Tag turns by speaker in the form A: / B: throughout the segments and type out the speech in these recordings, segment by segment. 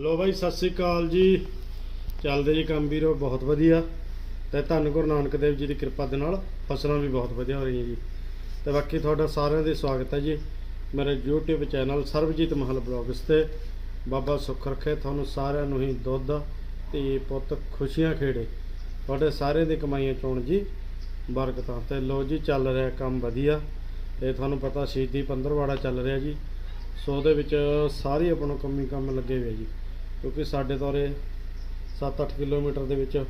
A: ਲੋ ਬਾਈ, ਸਤਿ ਸ੍ਰੀ ਅਕਾਲ ਜੀ। ਚੱਲਦੇ ਜੀ ਕੰਮ ਵੀਰੋ, ਬਹੁਤ ਵਧੀਆ। ਤੇ ਧੰਨ ਗੁਰੂ ਨਾਨਕ ਦੇਵ ਜੀ ਦੀ ਕਿਰਪਾ ਦੇ ਨਾਲ ਫਸਲਾਂ ਵੀ ਬਹੁਤ ਵਧੀਆ ਹੋ ਰਹੀਆਂ ਜੀ। ਤੇ ਬਾਕੀ ਤੁਹਾਡਾ ਸਾਰਿਆਂ ਦਾ ਸਵਾਗਤ ਹੈ ਜੀ। ਮੇਰੇ YouTube ਚੈਨਲ ਸਰਬਜੀਤ ਮਹਲ ਬਲੌਗਸ ਤੇ। ਬਾਬਾ ਸੁੱਖ ਰੱਖੇ, ਤੁਹਾਨੂੰ ਸਾਰਿਆਂ ਨੂੰ ਹੀ ਦੁੱਧ ਤੇ ਪੁੱਤ, ਖੁਸ਼ੀਆਂ ਖੇੜੇ। ਤੁਹਾਡੇ ਸਾਰਿਆਂ ਦੀ ਕਮਾਈਆਂ ਚੋਣ ਜੀ, ਬਰਕਤਾਂ। ਤੇ ਲੋ ਜੀ, ਚੱਲ ਰਿਹਾ ਕੰਮ ਵਧੀਆ। ਤੇ ਤੁਹਾਨੂੰ ਪਤਾ ਸ਼ਹੀਦੀ ਪੰਦਰਵਾੜਾ ਚੱਲ ਰਿਹਾ ਜੀ। ਸੋ ਉਹਦੇ ਵਿੱਚ ਸਾਰੀ ਆਪਾਂ ਨੂੰ ਕੰਮੀ ਕੰਮ ਲੱਗੇ ਹੋਏ ਜੀ। ਕਿਉਂਕਿ ਸਾਡੇ ਤੋਰੇ 7-8 ਕਿਲੋਮੀਟਰ ਦੇ ਵਿੱਚ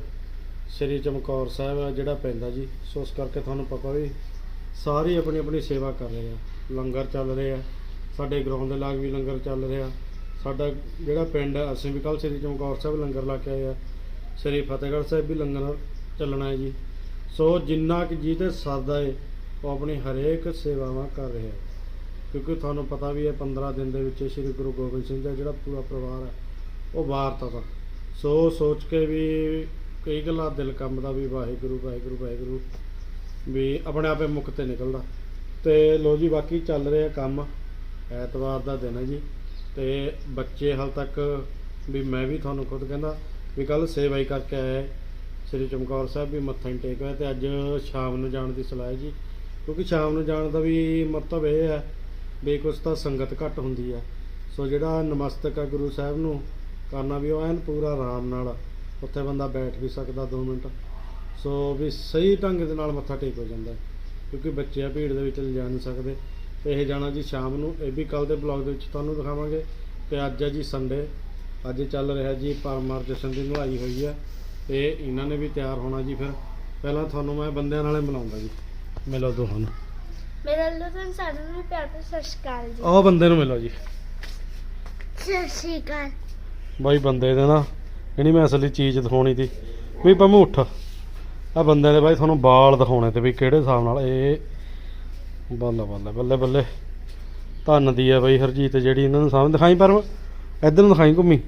A: ਸ੍ਰੀ ਚਮਕੌਰ ਸਾਹਿਬ ਆ, ਜਿਹੜਾ ਪੈਂਦਾ ਜੀ। ਸੋ ਉਸ ਕਰਕੇ ਤੁਹਾਨੂੰ ਪਤਾ ਵੀ ਸਾਰੇ ਆਪਣੀ ਆਪਣੀ ਸੇਵਾ ਕਰ ਰਹੇ ਆ। ਲੰਗਰ ਚੱਲ ਰਹੇ ਆ। ਸਾਡੇ ਗਰਾਊਂਡ ਦੇ ਲਾਗ ਵੀ ਲੰਗਰ ਚੱਲ ਰਿਹਾ। ਸਾਡਾ ਜਿਹੜਾ ਪਿੰਡ ਹੈ ਅਸੀਂ ਵੀ ਕੱਲ ਸ੍ਰੀ ਚਮਕੌਰ ਸਾਹਿਬ ਲੰਗਰ ਲਾ ਕੇ ਆਏ ਆ। ਸ੍ਰੀ ਫਤਿਹਗੜ੍ਹ ਸਾਹਿਬ ਵੀ ਲੰਗਰ ਚੱਲਣਾ ਹੈ ਜੀ। ਸੋ ਜਿੰਨਾ ਕਿ ਜੀ ਤੇ ਸਰਦਾ ਏ ਉਹ ਆਪਣੀ ਹਰੇਕ ਸੇਵਾਵਾਂ ਕਰ ਰਿਹਾ ਕਿਉਂਕਿ ਤੁਹਾਨੂੰ ਪਤਾ ਵੀ ਹੈ 15 ਦਿਨ ਦੇ ਵਿੱਚ ਸ੍ਰੀ ਗੁਰੂ ਗੋਬਿੰਦ ਸਿੰਘ ਦਾ ਜਿਹੜਾ ਪੂਰਾ ਪਰਿਵਾਰ ਹੈ ਉਹ ਵਾਰਤਾ ਤਾ। ਸੋ ਸੋਚ ਕੇ ਵੀ ਕਈ ਗੱਲਾਂ ਦਿਲ ਕੰਮ ਦਾ ਵੀ ਵਾਹਿਗੁਰੂ ਵਾਹਿਗੁਰੂ ਵਾਹਿਗੁਰੂ ਵੀ ਆਪਣੇ ਆਪੇ ਮੁੱਖ ਤੇ ਨਿਕਲਦਾ। ਤੇ ਲੋ ਜੀ, ਬਾਕੀ ਚੱਲ ਰਿਹਾ ਕੰਮ। ਐਤਵਾਰ ਦਾ ਦਿਨ ਹੈ ਜੀ। ਤੇ ਬੱਚੇ ਹਾਲ ਤੱਕ ਵੀ ਮੈਂ ਵੀ ਤੁਹਾਨੂੰ ਖੁਦ ਕਹਿੰਦਾ ਵੀ ਕੱਲ ਸੇਵਾ ਹੀ ਕਰਕੇ ਆਇਆ ਸ੍ਰੀ ਚਮਕੌਰ ਸਾਹਿਬ ਵੀ ਮੱਥਾ ਹੀ ਟੇਕ ਹੋਇਆ ਤੇ ਅੱਜ ਸ਼ਾਮ ਨੂੰ ਜਾਣ ਦੀ ਸਲਾਹ ਹੈ ਜੀ। ਕਿਉਂਕਿ ਸ਼ਾਮ ਨੂੰ ਜਾਣ ਦਾ ਵੀ ਮਤਲਬ ਇਹ ਹੈ ਵੀ ਕੁਛ ਤਾਂ ਸੰਗਤ ਘੱਟ ਹੁੰਦੀ ਹੈ। ਸੋ ਜਿਹੜਾ ਨਮਸਤਕ ਆ ਗੁਰੂ ਸਾਹਿਬ ਨੂੰ ਕਰਨਾ ਵੀ ਉਹ ਐਨ ਪੂਰਾ ਆਰਾਮ ਨਾਲ ਉੱਥੇ ਬੰਦਾ ਬੈਠ ਵੀ ਸਕਦਾ 2 ਮਿੰਟ। ਸੋ ਵੀ ਸਹੀ ਢੰਗ ਦੇ ਨਾਲ ਮੱਥਾ ਟੇਕ ਹੋ ਜਾਂਦਾ। ਕਿਉਂਕਿ ਬੱਚੇ ਆ ਭੀੜ ਦੇ ਵਿੱਚ ਲਿਜਾ ਨਹੀਂ ਸਕਦੇ। ਤੇ ਇਹ ਜਾਣਾ ਜੀ ਸ਼ਾਮ ਨੂੰ ਇਹ ਵੀ ਕੱਲ ਦੇ ਬਲੌਗ ਦੇ ਵਿੱਚ ਤੁਹਾਨੂੰ ਦਿਖਾਵਾਂਗੇ। ਤੇ ਅੱਜ ਹੈ ਜੀ ਸੰਡੇ ਅੱਜ ਚੱਲ ਰਿਹਾ ਜੀ ਪਰਮਾਰ ਜਸ਼ਨ ਦੀ ਨੁਹਾਈ ਹੋਈ ਹੈ ਤੇ ਇਹਨਾਂ ਨੇ ਵੀ ਤਿਆਰ ਹੋਣਾ ਜੀ ਫਿਰ। ਪਹਿਲਾਂ ਤੁਹਾਨੂੰ ਮੈਂ ਬੰਦਿਆਂ ਨਾਲੇ ਮਿਲਾਉਂਦਾ ਜੀ। ਮਿਲੋ ਦੋਹਾਂ ਨੂੰ।
B: ਮੇਰਾ ਲੁਤਨ ਸਾਰਿਆਂ ਨੂੰ ਪਿਆਰ ਤੇ ਸਤਿ ਸ਼੍ਰੀ ਅਕਾਲ ਜੀ।
A: ਉਹ ਬੰਦੇ ਨੂੰ ਮਿਲੋ ਜੀ।
B: ਸਤਿ ਸ਼੍ਰੀ ਅਕਾਲ।
A: ਬਾਈ ਬੰਦੇ ਦੇ ਨਾ ਜਿਹੜੀ ਮੈਂ ਅਸਲੀ ਚੀਜ਼ ਦਿਖਾਉਣੀ ਸੀ ਵੀ ਪੰਮੂ ਉੱਠ। ਆ ਬੰਦਿਆਂ ਦੇ ਬਾਈ ਤੁਹਾਨੂੰ ਬਾਲ ਦਿਖਾਉਣੇ ਤੇ ਵੀ ਕਿਹੜੇ ਹਿਸਾਬ ਨਾਲ, ਇਹ ਬੱਲੇ ਬੱਲੇ ਬੱਲੇ ਬੱਲੇ। ਧੰਨ ਦੀ ਆ ਬਾਈ ਹਰਜੀਤ ਜਿਹੜੀ ਇਹਨਾਂ ਨੂੰ ਸਾਹਮਣੇ ਦਿਖਾਈ ਪਰ ਇੱਧਰ ਨੂੰ ਦਿਖਾਈ ਘੁੰਮੀ।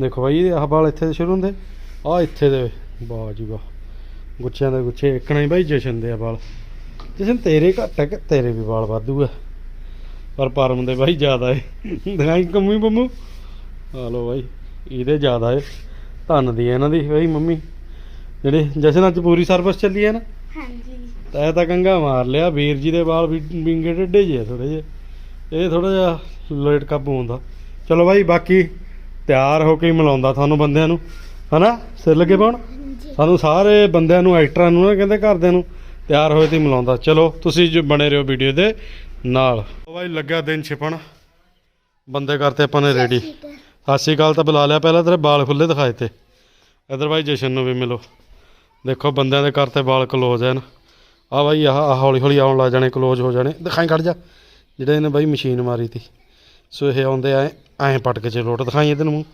A: ਦੇਖੋ ਬਾਈ, ਆਹ ਬਾਲ ਇੱਥੇ ਤੋਂ ਸ਼ੁਰੂ ਹੁੰਦੇ ਆ ਇੱਥੇ ਦੇ। ਵਾਹ ਜੀ ਵਾਹ। ਗੁੱਛਿਆਂ ਦੇ ਗੁੱਛੇ ਇੱਕਣਾ ਹੀ ਬਾਈ ਜਸ਼ਨ ਦੇ ਆ ਬਾਲ ਜਸ਼ਨ ਤੇਰੇ ਘੱਟ ਹੈ ਕਿ ਤੇਰੇ ਵੀ ਬਾਲ ਵਾਧੂ ਆ। ਪਰ ਪਰਮ ਦੇ ਬਾਈ ਜ਼ਿਆਦਾ ਏ। ਦਿਖਾਈ ਘੁੰਮੀ ਬੰਮੂ ਆ ਲੋ ਬਾਈ ਇਹਦੇ ਜ਼ਿਆਦਾ ਏ। ਧੰਨ ਦੀ ਇਹਨਾਂ ਦੀ ਬਾਈ ਮੰਮੀ। ਜਿਹੜੇ ਜਸ਼ਨ ਅੱਜ ਪੂਰੀ ਸਰਵਿਸ ਚੱਲੀ ਹੈ ਨਾ।
B: ਹਾਂਜੀ।
A: ਤੈ ਤਾਂ ਕੰਗਾ ਮਾਰ ਲਿਆ ਵੀਰ ਜੀ ਦੇ ਵਾਲ ਵੀ ਵਿੰਗੇ ਟੇਢੇ ਜਿਹੇ ਥੋੜੇ ਜਿਹੇ। ਇਹ ਥੋੜਾ ਜਿਹਾ ਲੇਟ ਕਾਬੂ ਹੁੰਦਾ। ਚਲੋ ਬਾਈ ਬਾਕੀ ਤਿਆਰ ਹੋ ਕੇ ਹੀ ਮਿਲਾਉਂਦਾ ਤੁਹਾਨੂੰ ਬੰਦਿਆਂ ਨੂੰ। ਹਨਾ? ਸਿਰ ਲੱਗੇ ਪਾਉਣ। ਸਾਨੂੰ ਸਾਰੇ ਬੰਦਿਆਂ ਨੂੰ ਐਕਟਰਾਂ ਨੂੰ ਨਾ ਕਹਿੰਦੇ ਘਰਦਿਆਂ ਨੂੰ ਤਿਆਰ ਹੋਏ ਤੇ ਹੀ ਮਿਲਾਉਂਦਾ। ਚਲੋ ਤੁਸੀਂ ਜੋ ਬਣੇ ਰਹੋ ਵੀਡੀਓ ਦੇ ਨਾਲ। ਬਾਈ ਲੱਗਾ ਦਿਨ ਛਿਪਣ। ਬੰਦੇ ਕਰਤੇ ਆਪਾਂ ਨੇ ਰੈਡੀ ਸਤਿ ਸ਼੍ਰੀ ਅਕਾਲ ਤਾਂ ਬੁਲਾ ਲਿਆ ਪਹਿਲਾਂ ਤੇਰੇ ਵਾਲ ਖੁੱਲੇ ਦਿਖਾਏ ਤੇ। ਇਧਰ ਬਾਈ ਜਸ਼ਨ ਨੂੰ ਵੀ ਮਿਲੋ। ਦੇਖੋ ਬੰਦਿਆਂ ਦੇ ਕਰਤੇ ਵਾਲ ਕਲੋਜ਼ ਹਨ ਆ ਬਾਈ ਆਹ ਆਹ ਹੌਲੀ ਹੌਲੀ ਆਉਣ ਲੱਗ ਜਾਣੇ ਕਲੋਜ਼ ਹੋ ਜਾਣੇ। ਦਿਖਾਈ ਕੱਢ ਜਾ। ਜਿਹੜੇ ਇਹਨੇ ਬਾਈ ਮਸ਼ੀਨ ਮਾਰੀ ਤੀ। ਸੋ ਇਹ ਆਉਂਦੇ ਐ ਐਂ ਪਟਕੇ ਚ ਲੋਟ ਦਿਖਾਈ ਇਹਦੇ ਨੂੰ।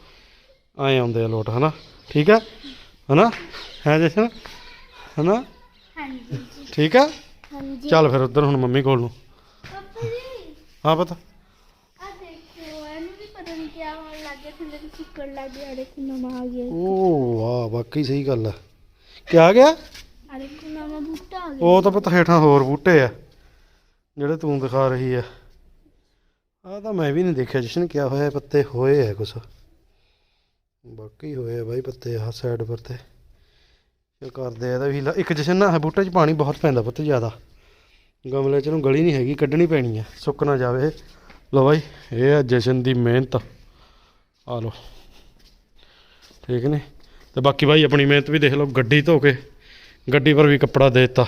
A: ਐਂ ਆਉਂਦੇ ਆ ਲੋਟ ਹਨਾ? ਠੀਕ ਆ? ਹਨਾ? ਹੈ ਜਸ਼ਨ? ਹਨਾ?
B: ਹਾਂਜੀ।
A: ਠੀਕ ਆ?
B: ਹਾਂਜੀ।
A: ਚੱਲ ਫਿਰ ਉਧਰ ਹੁਣ ਮੰਮੀ ਕੋਲ ਨੂੰ।
B: ਪਾਪਾ ਜੀ।
A: ਹਾਂ ਪਤਾ
B: ਆ ਦੇਖੋ ਇਹਨੂੰ ਵੀ ਪਤਾ ਨਹੀਂ ਕੀ ਹੋਣ ਲੱਗ ਗਿਆ ਥੱਲੇ ਤੋਂ ਚਿੱਕੜ ਲੱਗ ਗਿਆ ਦੇਖੋ ਨਵਾਂ ਆ ਗਿਆ
A: ਓ ਵਾਹ ਵਾਕਈ ਸਹੀ ਗੱਲ ਆ। ਕੀ ਆ ਗਿਆ?
B: ਆ ਦੇਖੋ ਨਵਾਂ ਬੂਟਾ ਆ ਗਿਆ।
A: ਉਹ ਤਾਂ ਪਤਾ ਹੇਠਾਂ ਹੋਰ ਬੂਟੇ ਆ ਜਿਹੜੇ ਤੂੰ ਦਿਖਾ ਰਹੀ ਆ। ਆ ਤਾਂ ਮੈਂ ਵੀ ਨਹੀਂ ਦੇਖਿਆ ਜਸ਼ਨ ਕਿਆ ਹੋਇਆ ਪੱਤੇ ਹੋਏ ਆ ਕੁਛ। ਬਾਕੀ ਹੋਏ ਆ ਬਾਈ ਪੱਤੇ ਆ ਸਾਈਡ ਪਰ ਤੇ। ਕੀ ਕਰਦੇ ਆ ਇਹਦਾ ਵੀ ਹੀਲਾ ਇੱਕ ਜਸ਼ਨ ਨਾ ਇਹ ਬੂਟੇ 'ਚ ਪਾਣੀ ਬਹੁਤ ਪੈਂਦਾ ਪੁੱਤ ਜ਼ਿਆਦਾ। ਗਮਲੇ 'ਚ ਨੂੰ ਗਲੀ ਨਹੀਂ ਹੈਗੀ ਕੱਢਣੀ ਪੈਣੀ ਆ ਸੁੱਕ ਨਾ ਜਾਵੇ। ਲੋ ਬਾਈ ਇਹ ਆ ਜਸ਼ਨ ਦੀ ਮਿਹਨਤ। ਆ ਲੋ ਠੀਕ ਨੇ? ਤੇ ਬਾਕੀ ਬਾਈ, ਆਪਣੀ ਮਿਹਨਤ ਵੀ ਦੇਖ ਲਓ, ਗੱਡੀ ਧੋ ਕੇ, ਗੱਡੀ ਪਰ ਵੀ ਕੱਪੜਾ ਦੇ ਦਿੱਤਾ।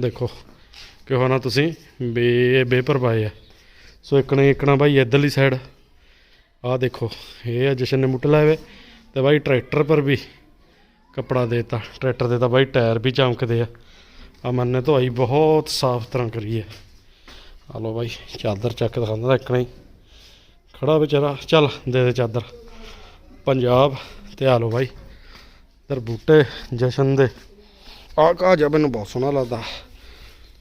A: ਦੇਖੋ, ਕਿਹੋ ਨਾ ਤੁਸੀਂ ਬੇ, ਬੇਪਰਵਾਹ ਆ। ਸੋ ਇਕਣੇ ਇਕਣਾ ਬਾਈ, ਇੱਧਰਲੀ ਸਾਈਡ ਆਹ ਦੇਖੋ, ਇਹ ਆ ਜਸ਼ਨ ਨੇ ਮੁੱਟ ਲਾਏ ਵੇ, ਤੇ ਬਾਈ ਟਰੈਕਟਰ ਪਰ ਵੀ ਕੱਪੜਾ ਦੇ ਦਿੱਤਾ। ਟਰੈਕਟਰ ਦੇ ਤਾਂ ਬਾਈ ਟਾਇਰ ਵੀ ਚਮਕਦੇ ਆ। ਅਮਨ ਨੇ ਧੋਈ ਬਹੁਤ ਸਾਫ਼ ਤਰ੍ਹਾਂ ਕਰੀ ਹੈ ਆ ਲੋ ਬਾਈ, ਚਾਦਰ ਚੱਕ ਦਿਖਾਉਂਦਾ ਇਕਣਾ ਹੀ। ਖੜਾ ਵਿਚਾਰਾ, ਚੱਲ, ਦੇ ਦੇ ਚਾਦਰ। ਪੰਜਾਬ ਤੇ ਆ ਲੋ ਬਾਈ। ਇਧਰ ਬੂਟੇ ਜਸ਼ਨ ਦੇ। ਆ ਕਾ ਜਾ ਮੈਨੂੰ ਬਹੁਤ ਸੋਹਣਾ ਲੱਗਦਾ।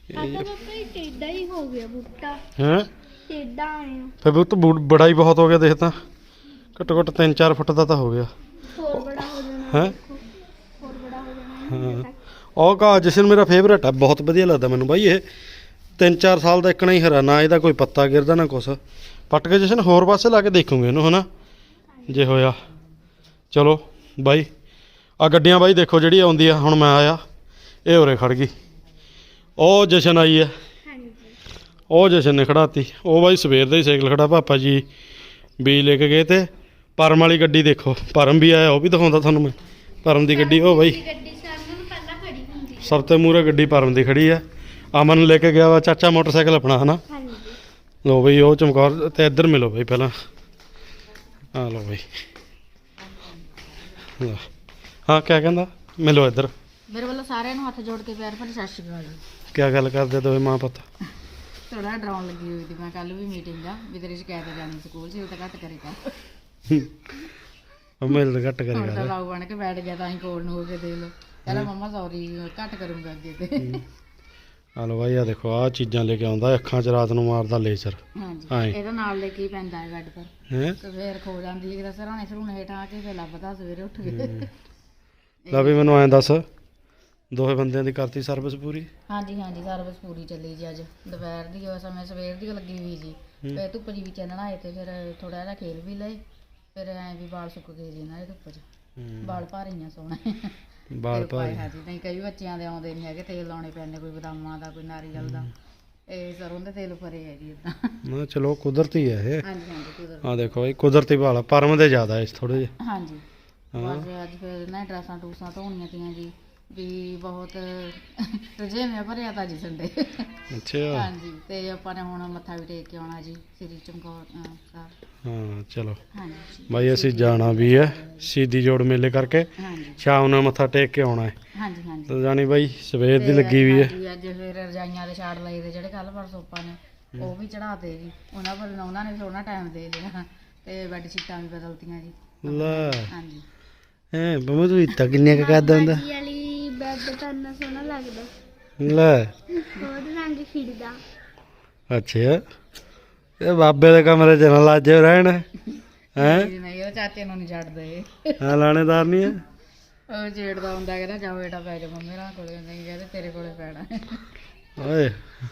B: ਇਹ ਟੇਡਾ ਹੀ ਹੋ ਗਿਆ ਬੂਟਾ।
A: ਹੈ?
B: ਟੇਡਾ ਆਇਆ
A: ਫਿਰ ਬੂਟ ਬੜਾ ਹੀ ਬਹੁਤ ਹੋ ਗਿਆ ਦੇਖ ਤਾਂ। ਘੱਟੋ ਘੱਟ 3-4 ਫੁੱਟ ਦਾ ਤਾਂ ਹੋ ਗਿਆ।
B: ਹੋਰ ਬੜਾ ਹੋ ਜਾਣਾ
A: ਹੈਂ?
B: ਦੇਖੋ। ਹੋਰ ਬੜਾ ਹੋ ਜਾਣਾ
A: ਹਾਂ। ਉਹ ਕਾ ਜਸ਼ਨ ਮੇਰਾ ਫੇਵਰੇਟ ਆ ਬਹੁਤ ਵਧੀਆ ਲੱਗਦਾ ਮੈਨੂੰ ਬਾਈ ਇਹ। 3-4 ਸਾਲ ਦਾ ਇੱਕਣਾ ਹੀ ਹਰਾ ਨਾ ਇਹਦਾ ਕੋਈ ਪੱਤਾ ਗਿਰਦਾ ਨਾ ਕੁਛ। ਪੱਟ ਕੇ ਜਸ਼ਨ ਹੋਰ ਪਾਸੇ ਲਾ ਕੇ ਦੇਖੂਗੇ ਇਹਨੂੰ ਹਨਾ? ਜੇ ਹੋਇਆ। ਚਲੋ ਬਾਈ ਆ ਗੱਡੀਆਂ ਬਾਈ ਦੇਖੋ ਜਿਹੜੀ ਆਉਂਦੀ ਆ ਹੁਣ ਮੈਂ ਆਇਆ ਇਹ ਉਰੇ ਖੜ ਗਈ। ਉਹ ਜਸ਼ਨ ਆਈ ਹੈ
B: ਹਾਂਜੀ।
A: ਉਹ ਜਸ਼ਨ ਨੇ ਖੜਾਤੀ ਉਹ ਬਾਈ ਸਵੇਰ ਦਾ ਹੀ ਸਾਈਕਲ ਖੜਾ ਪਾਪਾ ਜੀ ਵੀ ਲੈ ਕੇ ਗਏ ਤੇ ਪਰਮ ਵਾਲੀ ਗੱਡੀ ਦੇਖੋ। ਪਰਮ ਵੀ ਆਇਆ ਉਹ ਵੀ ਦਿਖਾਉਂਦਾ ਤੁਹਾਨੂੰ ਮੈਂ। ਪਰਮ ਦੀ ਗੱਡੀ ਉਹ ਬਾਈ। ਸਭ ਤੋਂ ਮੂਹਰੇ ਗੱਡੀ ਪਰਮ ਦੀ ਖੜੀ ਆ। ਅਮਨ ਲੈ ਕੇ ਗਿਆ ਵਾ ਚਾਚਾ ਮੋਟਰਸਾਈਕਲ ਆਪਣਾ ਹਨਾ?
B: ਹਾਂਜੀ।
A: ਲੋ ਬਈ ਉਹ ਚਮਕੌਰ ਤੇ ਇੱਧਰ ਮਿਲੋ ਬਈ ਪਹਿਲਾਂ। ਆ ਲੋ ਬਈ। ਲਓ। ਹਾਂ ਕਿਆ ਕਹਿੰਦਾ? ਮਿਲੋ ਇੱਧਰ।
C: ਮੇਰੇ ਵੱਲੋਂ ਸਾਰਿਆਂ ਨੂੰ ਹੱਥ ਜੋੜ ਕੇ ਪਿਆਰ ਭਰੀ ਸਤਿ ਸ਼੍ਰੀ ਅਕਾਲ
A: ਕਿਆ ਗੱਲ ਕਰਦੇ ਦੋਵੇਂ ਮਾਂ ਪੁੱਤ?
C: ਥੋੜਾ ਡਰਾਉਣ ਲੱਗੀ ਹੋਈ ਸੀ ਮੈਂ ਕੱਲ ਵੀ ਮੀਟਿੰਗ ਆ ਵੀ ਤੇਰੀ ਸ਼ਿਕਾਇਤ ਜਾਣੀ ਸਕੂਲ 'ਚ ਇਹ ਤਾਂ ਘੱਟ ਕਰੇਗਾ।
A: ਉਹ ਮਿਲ ਤਾਂ ਘੱਟ
C: ਹੁਣ ਤਾਂ
A: ਕਰੇਗਾ
C: ਲਾਉ ਬਣ ਕੇ ਬੈਠ ਗਿਆ ਤਾਂ ਹੀ ਕੋਲ ਨੂੰ ਹੋ ਕੇ ਦੇਖ ਲਓ। ਕਹਿੰਦਾ ਮੰਮਾ ਸੌਰੀ ਘੱਟ ਕਰੂੰਗਾ ਅੱਗੇ ਤੇ।
A: ਆ ਲੋ ਬਾਈ ਆ ਦੇਖੋ ਆ ਚੀਜ਼ਾਂ ਲੈ ਕੇ ਆਉਂਦਾ ਅੱਖਾਂ 'ਚ ਰਾਤ ਨੂੰ ਮਾਰਦਾ ਲੇਜ਼ਰ।
C: ਹਾਂਜੀ। ਇਹਦਾ ਨਾਲ ਲੈ ਕੇ ਹੀ ਪੈਂਦਾ ਹੈ ਬੈੱਡ ਪਰ।
A: ਹੈ?
C: ਤੇ ਫੇਰ ਖੋ ਜਾਂਦੀ ਹੈ ਕਿਤੇ ਸਰਾਣੇ ਸਰੂਣੇ ਹੇਠਾਂ ਆ ਕੇ ਫੇਰ ਲੱਭਦਾ ਸਵੇਰੇ ਉੱਠ ਕੇ।
A: ਲੈ ਵੀ ਮੈਨੂੰ ਐਂ ਦੱਸ ਦੋਵੇਂ ਬੰਦਿਆਂ ਦੀ ਕਰਤੀ ਸਰਵਿਸ ਪੂਰੀ?
C: ਹਾਂਜੀ ਹਾਂਜੀ ਸਰਵਿਸ ਪੂਰੀ ਚੱਲੀ ਜੀ ਅੱਜ। ਦੁਪਹਿਰ ਦੀ ਉਸ ਸਮੇਂ ਸਵੇਰ ਦੀ ਲੱਗੀ ਹੋਈ ਜੀ। ਫੇਰ ਧੁੱਪ ਜੀ ਵਿੱਚ ਨਹਾਏ ਤੇ ਫਿਰ ਥੋੜਾ ਜਿਹਾ ਖੇਲ ਵੀ ਲਏ। ਫਿਰ ਐ ਵੀ ਵਾਲ ਸੁੱਕ ਗਏ ਜੀ ਇਹਨਾਂ ਦੇ ਧੁੱਪ 'ਚ। ਵਾਲ ਭਾਰੀਆਂ ਸੋਹਣੇ ਪਾਏ
A: ਭਾਈ
C: ਹਾਂਜੀ ਨਹੀਂ ਕਈ ਬੱਚਿਆਂ ਦੇ ਆਉਂਦੇ ਨਹੀਂ ਹੈਗੇ ਤੇਲ ਲਾਉਣੇ ਪੈਂਦੇ ਕੋਈ ਬਦਾਮਾਂ ਦਾ ਕੋਈ ਨਾਰੀਅਲ ਦਾ। ਇਹ ਸਰੋਂ ਦੇ ਤੇਲ ਭਰੇ ਹੈ ਜੀ ਇਦਾਂ
A: ਮੈਂ ਚਲੋ ਕੁਦਰਤੀ ਹੈ ਇਹ।
C: ਹਾਂਜੀ ਹਾਂਜੀ ਕੁਦਰ
A: ਆ ਦੇਖੋ ਇਹ ਕੁਦਰਤੀ ਵਾਲ ਆ, ਪਰਮ ਦੇ ਜ਼ਿਆਦਾ ਇਸ ਥੋੜੇ ਜਿਹੇ।
C: ਹਾਂਜੀ।
A: ਹਾਂ।
C: ਬਸ ਅੱਜ ਫਿਰ ਨਾ ਡਰੈਸਾਂ ਟੂਸਾਂ ਧੋਣੀਆਂ ਤੀਆਂ ਜੀ। ਵੀ ਬਹੁਤ ਰਜੇਵੇਂ ਭਰਿਆ ਤਾਂ ਜੀ ਸੰਡੇ।
A: ਅੱਛਾ।
C: ਹਾਂਜੀ ਤੇ ਆਪਾਂ ਨੇ ਹੁਣ ਮੱਥਾ ਵੀ ਟੇਕ ਕੇ ਆਉਣਾ ਜੀ ਸ੍ਰੀ ਚਮਕੌਰ ਅਹ, ਸਾਹਿਬ।
A: ਹਾਂ ਚਲੋ।
C: ਹਾਂਜੀ।
A: ਬਾਈ ਅਸੀਂ ਜਾਣਾ ਵੀ ਹੈ ਸ਼ਹੀਦੀ ਜੋੜ ਮੇਲੇ ਕਰਕੇ।
C: ਹਾਂਜੀ।
A: ਸ਼ਾਮ ਨੂੰ ਮੱਥਾ ਟੇਕ ਕੇ ਆਉਣਾ ਹੈ।
C: ਹਾਂਜੀ ਹਾਂਜੀ।
A: ਤਾਂ ਜਾਣੀ ਬਾਈ ਸਵੇਰ ਦੀ ਲੱਗੀ ਵੀ ਹੈ।
C: ਹਾਂਜੀ, ਅੱਜ ਫਿਰ ਰਜਾਈਆਂ ਦੇ ਛਾੜ ਲਏ ਤੇ ਜਿਹੜੇ ਕੱਲ ਪਰਸੋਂ ਆਪਾਂ ਨੇ ਉਹ ਵੀ ਚੜਾਤੇ ਜੀ। ਉਹਨਾਂ ਵੱਲ ਉਹਨਾਂ ਨੇ ਵੀ ਥੋੜਾ ਟਾਈਮ ਦੇ ਲਿਆ ਤੇ ਬੈੱਡ ਸ਼ੀਟਾਂ ਵੀ ਬਦਲਤੀਆਂ ਜੀ।
A: ਲੈ।
C: ਹਾਂਜੀ।
A: ਐ ਬਮੂ ਤੂੰ ਇੱਤਾ ਕਿੰਨੇ ਕ ਕਰਦਾ ਹੁੰਦਾ?
B: ਵਾਲੀ ਬੈੱਡ ਤਾਂ ਇੰਨਾ ਸੋਹਣਾ ਲੱਗਦਾ।
A: ਲੈ।
B: ਹੋਰ ਰੰਗ ਖਿੜਦਾ।
A: ਅੱਛਾ। ਇਹ ਬਾਬੇ ਦੇ ਕਮਰੇ 'ਚ ਨਾ ਲਾਜੇ ਰਹਿਣ। ਹੈ?
C: ਨਹੀਂ, ਨਹੀਂ ਉਹ ਚਾਚੇ ਨੂੰ ਨਹੀਂ ਛੱਡਦੇ।
A: ਹਾਂ ਲਾਣੇਦਾਰ ਨਹੀਂ ਹੈ?
C: ਉਹ ਛੇੜਦਾ ਹੁੰਦਾ ਕਹਿੰਦਾ ਜਾਓ ਬੇਟਾ ਪੈ ਜਾ ਮੰਮੀ ਨਾਲ ਕੋਲੇ। ਨਹੀਂ ਕਹਿੰਦੇ ਤੇਰੇ ਕੋਲੇ ਪੈਣਾ
A: ਓਏ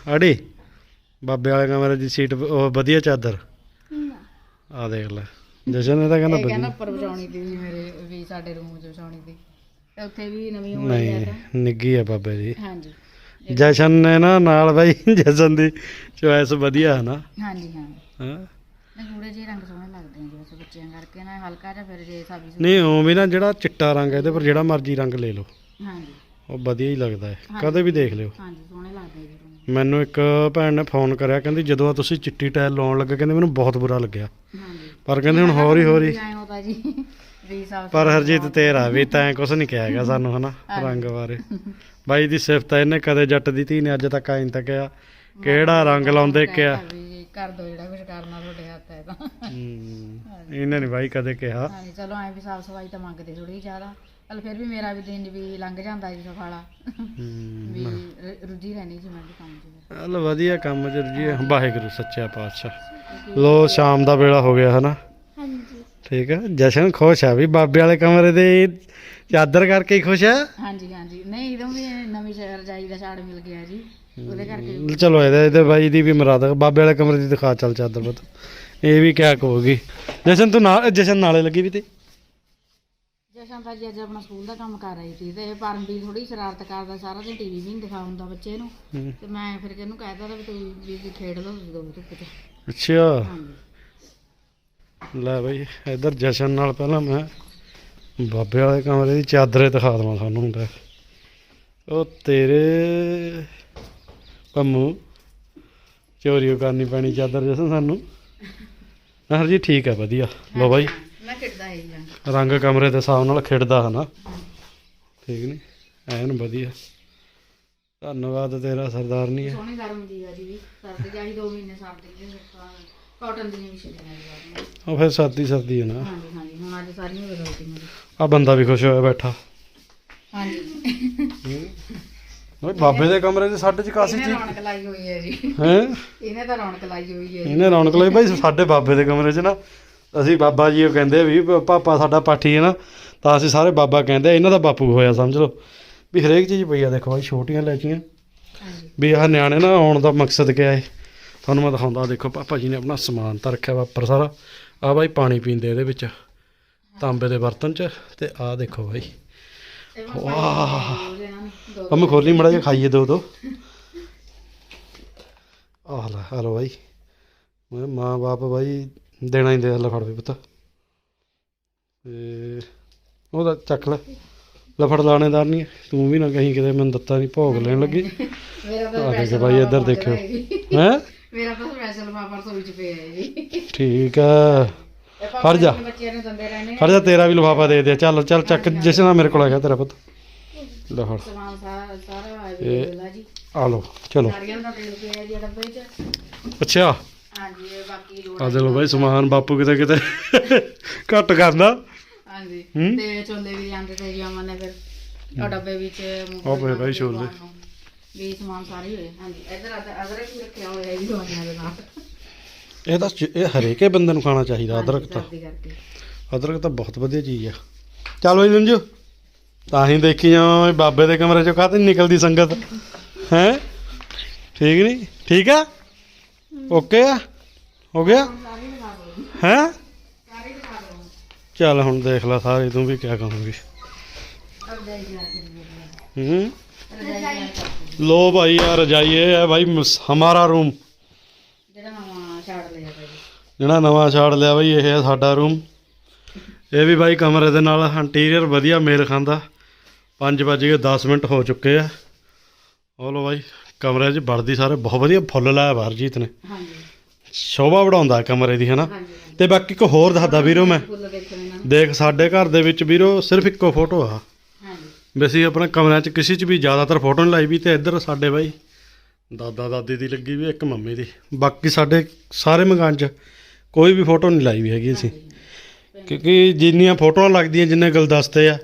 A: ਆੜੀ ਬਾਬੇ ਵਾਲੇ ਕਮਰੇ ਦੀ ਸੀਟ ਉਹ ਵਧੀਆ ਚਾਦਰ? ਆ ਦੇਖ ਲੈ। ਜਸ਼ਨ ਨੇ ਤਾਂ ਕਹਿੰਦਾ
C: ਇਹ ਕਹਿੰਦਾ
A: ਵਧੀਆ
C: ਉੱਪਰ ਤੀ ਜੀ ਮੇਰੇ ਵੀ ਸਾਡੇ ਰੂਮ 'ਚ ਤੀ ਤੇ। ਉੱਥੇ ਵੀ ਨਵੀਂ ਹੋ ਰਹੀ ਹੈ
A: ਨਹੀਂ ਨਿੱਗੀ ਹੈ ਬਾਬੇ
C: ਤਾਂ ਹਾਂਜੀ।
A: ਜਸ਼ਨ ਨੇ ਨਾ ਨਾਲ ਬਾਈ ਜਸ਼ਨ ਦੀ ਚੋਇਸ ਵਧੀਆ ਹੈ ਨਾ।
C: ਹਾਂਜੀ ਹਾਂ।
A: ਹਾਂ।
C: ਨਹੀਂ ਗੂੜੇ ਜਿਹੇ ਰੰਗ ਸੋਹਣੇ ਲੱਗਦੇ ਨੇ ਜਿਵੇਂ ਬੱਚਿਆਂ ਕਰਕੇ ਨਾ ਹਲਕਾ ਜਿਹਾ ਫਿਰ ਜੇ ਸਾਬੀ
A: ਨਹੀਂ ਉਹ ਵੀ ਨਾ ਜਿਹੜਾ ਚਿੱਟਾ ਰੰਗ ਹੈ ਇਹਦੇ ਪਰ ਜਿਹੜਾ ਮਰਜ਼ੀ ਰੰਗ ਲੈ ਲਓ।
C: ਹਾਂਜੀ।
A: ਉਹ ਵਧੀਆ ਹੀ ਲੱਗਦਾ ਹੈ। ਕਦੇ ਵੀ ਦੇਖ ਲਿਓ।
C: ਹਾਂਜੀ ਸੋਹਣੇ ਲੱਗਦੇ ਜੀ room।
A: ਮੈਨੂੰ ਇੱਕ ਭੈਣ ਨੇ ਫੋਨ ਕਰਿਆ ਕਹਿੰਦੀ ਜਦੋਂ ਤੁਸੀਂ ਚਿੱਟੀ ਟਾਇਲ ਲਾਉਣ ਲੱਗੇ ਕਹਿੰਦੇ ਮੈਨੂੰ ਬਹੁਤ ਬੁਰਾ ਲੱਗਿਆ।
C: ਹਾਂਜੀ।
A: ਪਰ ਕਹਿੰਦੇ ਹੁਣ ਹੋਰ ਹੀ ਹੋਰ ਹੀ
C: ਐਂ ਹੁੰਦਾ ਜੀ।
A: ਪਰ ਹਰਜੀਤ ਤੇਰਾ ਵੀ ਤਾਂ ਕੁਝ ਨਹੀਂ ਕਿਹਾ ਹੈਗਾ ਸਾਨੂੰ ਹਨਾ ਰੰਗ ਬਾਰੇ। ਬਾਈ ਦੀ ਸਿਫਤ ਹੈ ਇਹਨੇ ਕਦੇ ਜੱਟ ਦੀ ਧੀ ਨੇ ਅੱਜ ਤੱਕ ਆਇਨ ਤੱਕ ਕਿਹਾ। ਕਿਹੜਾ ਰੰਗ ਲਾਉਂਦੇ ਕਿਹਾ
C: ਵੀ ਕਰ ਦੋ ਜਿਹੜਾ ਕੁਝ ਕਰਨਾ ਤੁਹਾਡੇ ਹੱਥ ਹੈ ਤਾਂ।
A: ਹੂੰ, ਇਹਨੇ ਨਹੀਂ ਬਾਈ ਕਦੇ ਕਿਹਾ।
C: ਹਾਂਜੀ ਚਲੋ ਐਂ ਵੀ ਸਾਫ਼ ਸਫ਼ਾਈ ਤਾਂ ਮੰਗਦੇ ਥੋੜੀ ਜ਼ਿਆਦਾ। ਚਲ ਫਿਰ ਵੀ ਮੇਰਾ ਵੀ ਦਿਨ ਵੀ ਲੰਘ ਜਾਂਦਾ ਜੀ ਸਫਾਲਾ।
A: ਹੂੰ,
C: ਵੀ ਰੁੱਝੀ ਰਹਿਣੀ ਜੀ ਮੈਂ ਵੀ ਕੰਮ 'ਚ।
A: ਚੱਲ ਵਧੀਆ ਕੰਮ ਚੱਲ ਜੀ ਵਾਹਿਗੁਰੂ ਸੱਚਾ ਪਾਤਸ਼ਾਹ। ਲੋ ਸ਼ਾਮ ਦਾ ਵੇਲਾ ਹੋ ਗਿਆ ਹਨਾ। ਠੀਕ ਹੈ ਜਸ਼ਨ ਖੁਸ਼ ਆ ਵੀ ਬਾਬੇ ਵਾਲੇ ਕਮਰੇ ਦੇ ਚਾਦਰ ਕਰਕੇ ਹੀ ਖੁਸ਼ ਆ।
C: ਹਾਂਜੀ ਹਾਂਜੀ। ਨਹੀਂ ਇਹਦੋਂ ਵੀ ਨਵੀਂ ਸ਼- ਰਜਾਈ ਦਾ ਛਾੜ ਮਿਲ ਗਿਆ ਜੀ। ਉਹਦੇ ਕਰਕੇ
A: ਚਲੋ ਇਹਦੇ ਇਹਦੇ ਬਾਈ ਦੀ ਵੀ ਮੁਰਾਦ ਆ। ਬਾਬੇ ਵਾਲੇ ਕਮਰੇ ਦੀ ਦਿਖਾ ਚੱਲ ਚਾਦਰ ਬਤ ਇਹ ਵੀ ਕਿਆ ਕਹੂਗੀ। ਜਸ਼ਨ ਤੂੰ ਨਾਲ ਜਸ਼ਨ ਨਾਲੇ ਲੱਗੀ ਵੀ ਤੇ।
C: ਜਸ਼ਨ ਤਾਂ ਜੀ ਅੱਜ ਆਪਣਾ ਸਕੂਲ ਦਾ ਕੰਮ ਕਰ ਰਹੀ ਸੀ ਤੇ ਇਹ ਪਰਮਵੀਰ ਥੋੜੀ ਸ਼ਰਾਰਤ ਕਰਦਾ ਸਾਰਾ ਦਿਨ ਟੀਵੀ ਵੀ ਨਹੀਂ ਦਿਖਾਉਂਦਾ ਬੱਚੇ ਨੂੰ।
A: ਹੂੰ।
C: ਤੇ ਮੈਂ ਫਿਰ ਇਹਨੂੰ ਕਹਿਤਾ ਵੀ ਤੂੰ ਵੀ ਖੇਡ ਲਓ ਤੁਸੀਂ ਦੋ ਧੁੱਪ 'ਚ।
A: ਅੱਛਾ।
C: ਹਾਂਜੀ।
A: ਲੈ ਬਈ ਇਧਰ ਜਸ਼ਨ ਨਾਲ ਪਹਿਲਾਂ ਮੈਂ ਬਾਬੇ ਵਾਲੇ ਕਮਰੇ ਦੀ ਚਾਦਰੇ ਦਿਖਾ ਦਵਾਂ ਤੁਹਾਨੂੰ ਹੁੰਦਾ ਉਹ ਤੇਰੇ ਪੰਮੂ ਚੋਰੀਓ ਕਰਨੀ ਪੈਣੀ ਚਾਦਰ ਜਸ਼ਨ ਸਾਨੂੰ। ਹਰ ਜੀ ਠੀਕ ਹੈ ਵਧੀਆ। ਲੋ ਬਾਈ।
C: ਮੈਂ ਖੇਡਦਾ ਹੈ ਜੀ
A: ਰੰਗ ਕਮਰੇ ਦੇ ਹਿਸਾਬ ਨਾਲ ਖਿੜਦਾ ਹਨਾ। ਠੀਕ ਨਹੀਂ ਐਨ ਵਧੀਆ। ਧੰਨਵਾਦ ਤੇਰਾ ਸਰਦਾਰਨੀ ਹੈ
C: ਸੋਹਣੇ ਗਰਮ ਦੀ ਆ ਜੀ ਵੀ। ਸਰਦੀ ਜਾਈ ਦੋ ਮਹੀਨੇ ਸਰਦੀ ਦੇ ਕਾਟਨ ਦੀਆਂ ਵੀ ਛੱਡੀਆਂ ਜੀ
A: ਉਹ ਫਿਰ ਸਰਦੀ ਸਰਦੀ ਹੈ ਨਾ।
C: ਹਾਂਜੀ ਹਾਂਜੀ ਹੁਣ ਅੱਜ ਸਾਰੀਆਂ ਬਦਲਤੀਆਂ ਜੀ।
A: ਆ ਬੰਦਾ ਵੀ ਖੁਸ਼ ਹੋਇਆ ਬੈਠਾ।
C: ਹਾਂਜੀ।
A: ਓਏ ਬਾਬੇ ਦੇ ਕਮਰੇ 'ਚ ਸਾਡੇ 'ਚ ਕਾਸੀ
C: ਇਹਨੇ
A: ਚੀਜ਼
C: ਰੌਣਕ ਲਾਈ ਹੋਈ ਹੈ ਜੀ।
A: ਹੈ?
C: ਇਹਨੇ ਤਾਂ ਰੌਣਕ ਲਾਈ ਹੋਈ ਹੈ ਜੀ।
A: ਇਹਨੇ ਰੌਣਕ ਲਈ। ਭਾਈ ਸਾਡੇ ਬਾਬੇ ਦੇ ਕਮਰੇ 'ਚ ਨਾ ਅਸੀਂ ਬਾਬਾ ਜੀ ਉਹ ਕਹਿੰਦੇ ਵੀ ਪ- ਪਾਪਾ ਸਾਡਾ ਪਾਠੀ ਹੈ ਨਾ ਤਾਂ ਅਸੀਂ ਸਾਰੇ ਬਾਬਾ ਕਹਿੰਦੇ ਆ, ਇਹਨਾਂ ਦਾ ਬਾਪੂ ਹੋਇਆ ਸਮਝ ਲਓ। ਵੀ ਹਰੇਕ ਚੀਜ਼ ਪਈ ਆ ਦੇਖੋ ਭਾਈ ਛੋਟੀਆਂ ਲੈਚੀਆਂ
C: ਹਾਂਜੀ।
A: ਵੀ ਆਹ ਨਿਆਣੇ ਨਾ ਆਉਣ ਦਾ ਮਕਸਦ ਕਿਆ ਹੈ? ਤੁਹਾਨੂੰ ਮੈਂ ਦਿਖਾਉਂਦਾ ਦੇਖੋ ਪਾਪਾ ਜੀ ਨੇ ਆਪਣਾ ਸਮਾਨ ਤਾਂ ਰੱਖਿਆ ਵਾ ਉੱਪਰ ਸਾਰਾ। ਆ ਬਾਈ ਪਾਣੀ ਪੀਂਦੇ ਇਹਦੇ ਵਿੱਚ ਤਾਂਬੇ ਦੇ ਬਰਤਨ 'ਚ ਤੇ ਆਹ ਦੇਖੋ ਬਾਈ। ਵਾਹ। ਅੰਮ ਖੋਲੀ ਮੜਾ ਜਿਹਾ ਖਾਈਏ ਦੋ ਦੋ। ਆਹ ਲੈ ਹਲੋ ਬਾਈ। ਮੈਂ ਮਾਂ ਬਾਪ ਬਾਈ ਦੇਣਾ ਹੀ ਦੇ ਲੈ ਫੜ ਵੀ ਪੁੱਤ। ਤੇ ਉਹਦਾ ਚੱਕ ਲੈ। ਲਫੜ ਲਾਣੇਦਾਰ ਨਹੀਂ। ਤੂੰ ਵੀ ਨਾ ਕਹੀਂ ਕਿਤੇ ਮੈਨੂੰ ਦਿੱਤਾ ਨਹੀਂ ਭੋਗ ਲੈਣ ਲੱਗੀ।
C: ਮੇਰਾ
A: ਬਾਈ ਇੱਧਰ ਦੇਖਿਓ।
C: ਹੈ? ਮੇਰਾ ਤਾਂ ਸਪੈਸ਼ਲ ਪਾਪਾ ਰਸੋਈ ਚ ਪਿਆ ਹੈ ਜੀ।
A: ਠੀਕ ਆ
C: ਇਹ ਪਾਪਾ
A: ਖੜ ਜਾ।
C: ਆਪਣੇ ਬੱਚਿਆਂ ਨੂੰ ਦਿੰਦੇ
A: ਤੇਰਾ ਵੀ ਲਿਫਾਫਾ ਦੇ ਦੇ। ਚੱਲ ਚੱਲ ਚੱਕ ਜਿਸ ਨਾਲ ਮੇਰੇ ਕੋਲ ਹੈਗਾ ਤੇਰਾ ਪੁੱਤ। ਲੈ ਫੜ।
C: ਸਮਾਨ ਸਾਰਾ ਸਾਰਾ
A: ਇਹ-
C: ਅਵੇਲੇਬਲ ਆ ਜੀ।
A: ਆ ਲਓ ਚਲੋ।
C: ਨਾਰੀਅਲ ਦਾ ਤੇਲ ਪਿਆ ਜੀ ਡੱਬੇ ਚ।
A: ਅੱਛਾ।
C: ਹਾਂਜੀ ਇਹ ਬਾਕੀ ਲੋੜ
A: ਆ ਦੇ ਲਓ ਬਾਈ ਸਮਾਨ ਬਾਪੂ ਕਿਤੇ ਕਿਤੇ ਘੱਟ ਕਰਦਾ।
C: ਹਾਂਜੀ
A: ਹੂੰ?
C: ਤੇ ਛੋਲੇ ਵੀ ਜਾਂਦੇ ਤੇ ਜੀ ਅਮਨ ਨੇ ਫਿਰ। ਉਹ ਡੱਬੇ ਵਿੱਚ
A: ਉਹ ਪਏ ਬਾਈ ਛੋਲੇ।
C: ਵੀ ਸਮਾਨ ਸਾਰੇ ਹੋਏ। ਹਾਂਜੀ ਇੱਧਰ ਅਦਰ- ਅਦਰਕ ਵੀ ਰੱਖਿਆ ਹੋਇਆ ਜੀ ਦਵਾਈਆਂ ਦੇ ਨਾਲ।
A: ਇਹ ਤਾਂ ਚ- ਇਹ ਹਰੇਕੇ ਬੰਦੇ ਨੂੰ ਖਾਣਾ ਚਾਹੀਦਾ ਅਦਰਕ ਤਾਂ।
C: ਸਰਦੀ ਕਰਕੇ।
A: ਅਦਰਕ ਤਾਂ ਬਹੁਤ ਵਧੀਆ ਚੀਜ਼ ਆ। ਚੱਲ ਬਈ ਲੰਜੂ ਤਾਂ ਹੀ ਦੇਖੀ ਜਾਵਾਂ ਵੀ ਬਾਬੇ ਦੇ ਕਮਰੇ ਚੋਂ ਕਾਹਤੇ ਨੀ ਨਿਕਲਦੀ ਸੰਗਤ। ਹੈ? ਠੀਕ ਨਹੀਂ ਠੀਕ ਆ? ਓਕੇ ਆ? ਹੋ ਗਿਆ? ਹੈ ਚੱਲ ਹੁਣ ਦੇਖ ਲੈ ਸਾਰੇ ਤੂੰ ਵੀ ਕਿਆ ਕਹੂੰਗੀ।
C: ਅਬ ਜਾਈ ਜਾ ਕੇ
A: ਹੂੰ?
C: ਰਜਾਈ
A: लो भाई यार रजाइए है भाई मस- हमारा रूम
C: ਜਿਹੜਾ ਨਵਾਂ ਛਾੜ ਲਿਆ ਭਾਈ
A: ਜਿਹੜਾ ਨਵਾਂ ਛਾੜ ਲਿਆ ਬਈ ਇਹ ਹੈ ਸਾਡਾ ਰੂਮ ਇਹ ਵੀ ਬਾਈ ਕਮਰੇ ਦੇ ਨਾਲ ਇੰਟੀਰੀਅਰ ਵਧੀਆ ਮੇਲ ਖਾਂਦਾ 5 ਵੱਜ ਕੇ 10 ਮਿੰਟ ਹੋ ਚੁੱਕੇ ਆ ਉਹ ਲੋ ਬਾਈ ਕਮਰੇ 'ਚ ਵੜਦੀ ਸਾਰੇ ਬਹੁਤ ਵਧੀਆ ਫੁੱਲ ਲਾਇਆ ਬਾਹਰ ਜੀਤ ਨੇ
C: ਹਾਂਜੀ
A: ਸ਼ੋਭਾ ਵਧਾਉਂਦਾ ਕਮਰੇ ਦੀ ਹਨਾ
C: ਹਾਂਜੀ
A: ਤੇ ਬਾਕੀ ਇੱਕ ਹੋਰ ਦੱਸਦਾ ਵੀਰੋ ਮੈਂ
C: ਫੁੱਲ ਦੇਖਣ ਇਹਨਾਂ ਨੂੰ
A: ਦੇਖ ਸਾਡੇ ਘਰ ਦੇ ਵਿੱਚ ਵੀਰੋ ਸਿਰਫ ਇੱਕੋ ਫੋਟੋ ਆ
C: ਹਾਂਜੀ
A: ਵੀ ਅਸੀਂ ਆਪਣੇ ਕਮਰਿਆਂ 'ਚ ਕਿਸੇ 'ਚ ਵੀ ਜ਼ਿਆਦਾਤਰ ਫੋਟੋ ਨਹੀਂ ਲਾਈ ਵੀ ਤੇ ਇੱਧਰ ਸਾਡੇ ਬਾਈ ਦਾਦਾ ਦਾਦੀ ਦੀ ਲੱਗੀ ਵੀ ਇੱਕ ਮੰਮੀ ਦੀ। ਬਾਕੀ ਸਾਡੇ ਸਾਰੇ ਮਕਾਨ 'ਚ ਕੋਈ ਵੀ ਫੋਟੋ ਨਹੀਂ ਲਾਈ ਵੀ ਹੈਗੀ ਅਸੀਂ। ਕਿਉਂਕਿ ਜਿੰਨੀਆਂ ਫੋਟੋਆਂ ਲੱਗਦੀਆਂ ਜਿੰਨੇ ਗੁਲਦਸਤੇ ਆ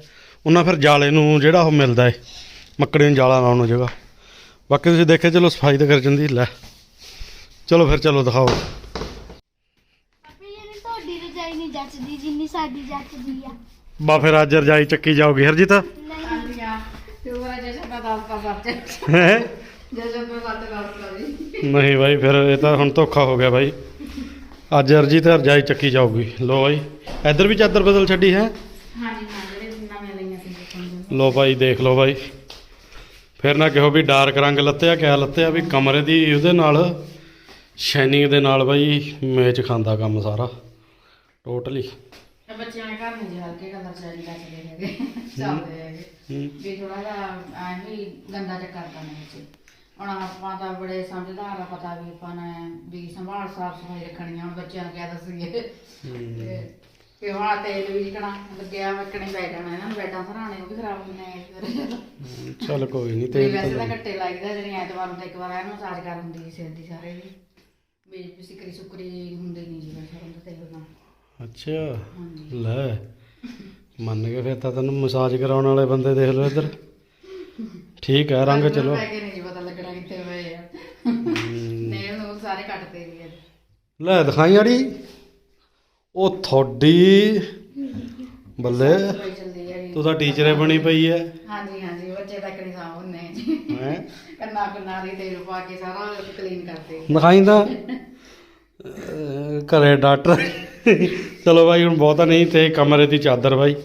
A: ਉਹਨਾਂ ਫਿਰ ਜਾਲੇ ਨੂੰ ਜਿਹੜਾ ਉਹ ਮਿਲਦਾ ਏ ਮੱਕੜੀ ਨੂੰ ਜਾਲਾ ਲਾਉਣ ਨੂੰ ਜਗ੍ਹਾ। ਬਾਕੀ ਤੁਸੀਂ ਦੇਖੇ ਚਲੋ ਸਫ਼ਾਈ ਤਾਂ ਕਰ ਜਾਂਦੀ ਲੈ। ਚਲੋ ਫਿਰ ਚਲੋ ਦਿਖਾਓ।
B: ਪਾਪੀ ਜੀ ਤੁਹਾਡੀ ਰਜਾਈ ਨਹੀਂ ਜੱਚਦੀ ਜਿੰਨੀ ਸਾਡੀ ਜੱਚਦੀ ਆ।
A: ਬਾ ਫਿਰ ਅੱਜ ਰਜਾਈ ਚੱਕੀ ਜਾਓਗੀ ਹਰਜੀਤ।
C: ਦਾ
A: ਹੈਂ?
C: ਦਾ
A: ਨਹੀਂ ਬਾਈ ਫਿਰ ਇਹ ਤਾਂ ਹੁਣ ਧੋਖਾ ਹੋ ਗਿਆ ਬਾਈ। ਅੱਜ ਅਰਜੀ ਤੇ ਰਜਾਈ ਚੱਕੀ ਜਾਊਗੀ। ਲੋ ਬਾਈ ਇੱਧਰ ਵੀ ਚਾਦਰ ਬਦਲ ਛੱਡੀ ਹੈ?
C: ਹਾਂਜੀ ਹਾਂ ਜਿਹੜੇ ਨਵੇਂ ਲਈਆਂ ਸੀ ਦੇਖਣ
A: ਲੋ ਬਾਈ ਦੇਖ ਲੋ ਬਾਈ। ਫਿਰ ਨਾ ਕਹੋ ਵੀ ਡਾਰਕ ਰੰਗ ਲੱਤਿਆ ਕਿਆ ਲੱਤਿਆ ਵੀ ਕਮਰੇ ਦੀ ਉਹਦੇ ਨਾਲ ਸ਼ਾਈਨਿੰਗ ਦੇ ਨਾਲ ਬਾਈ ਮੈਚ ਖਾਂਦਾ ਕੰਮ ਸਾਰਾ। ਟੋਟਲੀ
C: ਇਹ ਬੱਚਿਆਂ ਨੇ ਘਰ ਨਹੀਂ ਜੀ ਹਲਕੇ ਕਲਰ ਚਾਹੀ ਕੱਚਦੇ ਹੈਗੇ ਚੱਲਦੇ ਹੈਗੇ। ਵੀ ਥੋੜਾ ਜਿਹਾ ਐਵੇਂ ਗੰਦਾ ਚੱਕਰ ਕਰਨਾ ਵਿੱਚ ਹੁਣ ਆਪਾਂ ਤਾਂ ਬੜੇ ਸਮਝਦਾਰ ਆ ਪਤਾ ਵੀ ਆਪਾਂ ਨੇ ਵੀ ਸੰਭਾਲ ਸਾਫ਼ ਸਫ਼ਾਈ ਰੱਖਣੀ ਆ ਹੁਣ ਬੱਚਿਆਂ ਨੂੰ ਕਿਆ ਦੱਸੀਏ। ਤੇ ਤੇ ਹੁਣ ਤੇਲ ਵੀ ਕਣਾ ਲੱਗਿਆ ਵਕਣੇ ਬੈ ਜਾਣਾ ਇਹਨਾਂ ਨੂੰ ਬੈਡਾਂ ਸਰਾਣੇ ਉਹ ਵੀ ਖਰਾਬ ਹੁੰਦੇ ਫਿਰ
A: ਚੱਲ ਕੋਈ ਨਹੀਂ
C: ਤੇ
A: ਤੇਲ
C: ਵੈਸੇ ਤਾਂ
A: ਤਾਂ
C: ਘੱਟੇ ਲੱਗਦਾ ਜਿਹੜੀ ਐਤਵਾਰ ਨੂੰ ਤਾਂ ਇੱਕ ਵਾਰ ਇਹਨੂੰ ਮਸਾਜ ਕਰ ਹੁੰਦੀ ਸੀ ਸਿਰ ਦੀ ਸਾਰੇ ਦੀ ਵੀ ਸਿਕਰੀ ਸੁਕਰੀ ਹੁੰਦੀ ਨਹੀਂ ਜੀ ਵੈਸੇ ਉਹਨਾਂ ਤੇ ਉਹਨਾਂ
A: ਅੱਛਾ
C: ਹਾਂਜੀ
A: ਲੈ। ਮੰਨ ਕੇ ਫਿਰ ਤਾਂ ਤੈਨੂੰ ਮਸਾਜ ਕਰਾਉਣ ਵਾਲੇ ਬੰਦੇ ਦੇਖ ਲਓ ਇੱਧਰ। ਠੀਕ ਹੈ ਰੰਗ ਚਲੋ।
C: ਪੈ ਕੇ ਨਹੀਂ ਜੀ ਪਤਾ ਲੱਗਣਾ ਕਿੱਥੇ ਹੋਏ ਆ। ਨੇਲ ਨੂੰ ਸਾਰੇ ਕੱਟਦੇ ਵੀ ਅੱਜ
A: ਲੈ ਦਿਖਾਈ ਆੜੀ। ਉਹ ਤੁਹਾਡੀ ਬੱਲੇ।
C: ਚੱਲਦੀ ਜੀ।
A: ਤੂੰ ਤਾਂ ਟੀਚਰੇ ਬਣੀ ਪਈ ਐ।
C: ਹਾਂਜੀ ਹਾਂਜੀ ਬੱਚੇ ਤੱਕ ਨਹੀਂ ਸਾਂਭ ਹੁੰਦੇ ਜੀ।
A: ਹੈ?
C: ਕੰਨਾ ਕੰਨਾ ਦੀ ਤੇਲ ਪਾ ਕੇ ਸਾਰਾ ਕਲੀਨ ਕਰਦੇ
A: ਦਿਖਾਈ ਤਾਂ। ਅਹ, ਘਰੇ ਡਾਕਟਰ ਚਲੋ ਬਾਈ ਹੁਣ ਬਹੁਤਾ ਨਹੀਂ ਤੇ ਕਮਰੇ ਦੀ ਚਾਦਰ ਬਾਈ।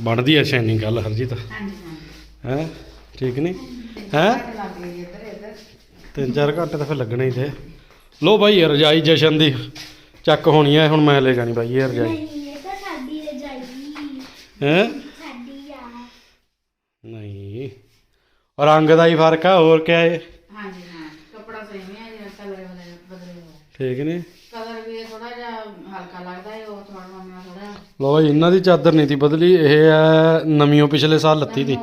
A: ਬਣਦੀ ਐ ਸ਼ੈਨਿੰਗ ਗੱਲ ਹਰਜੀਤ।
C: ਹਾਂਜੀ ਹਾਂਜੀ।
A: ਹੈ? ਠੀਕ ਨਹੀਂ ਹੈ? ਤਿੰਨ ਚਾਰ ਘੰਟੇ ਤਾਂ ਫਿਰ ਲੱਗਣੇ ਹੀ ਤੇ। ਲੋ ਬਾਈ ਇਹ ਰਜਾਈ ਜਸ਼ਨ ਦੀ ਚੱਕ ਹੋਣੀ ਐ ਹੁਣ ਮੈਂ ਲੈ ਜਾਣੀ ਬਾਈ ਇਹ ਰਜਾਈ।
B: ਨਹੀਂ ਇਹ ਤਾਂ ਸਾਡੀ ਰਜਾਈ।
A: ਹੈ?
B: ਸਾਡੀ ਆ।
A: ਨਹੀਂ। ਰੰਗ ਦਾ ਹੀ ਫ਼ਰਕ ਆ ਹੋਰ ਕਿਆ ਹੈ
C: ਹਾਂਜੀ ਹਾਂ। ਕੱਪੜਾ ਸਹੀ ਹੈ ਜੀ ਕਲਰ ਵਾਲੇ ਬਦਲੇ ਹੋਏ।
A: ਠੀਕ ਨਹੀਂ
C: ਕਲਰ ਵੀ ਥੋੜਾ ਜਿਹਾ ਹਲਕਾ ਲੱਗਦਾ ਹੈ ਉਹ ਥੋੜਾ ਮੰਮਾ ਥੋੜਾ
A: ਲੋ ਬਾਈ ਇਹਨਾਂ ਦੀ ਚਾਦਰ ਨਹੀਂ ਤੀ ਬਦਲੀ ਇਹ ਹੈ ਨਵੀਓ ਪਿਛਲੇ ਸਾਲ ਲੱਤੀ ਤੀ।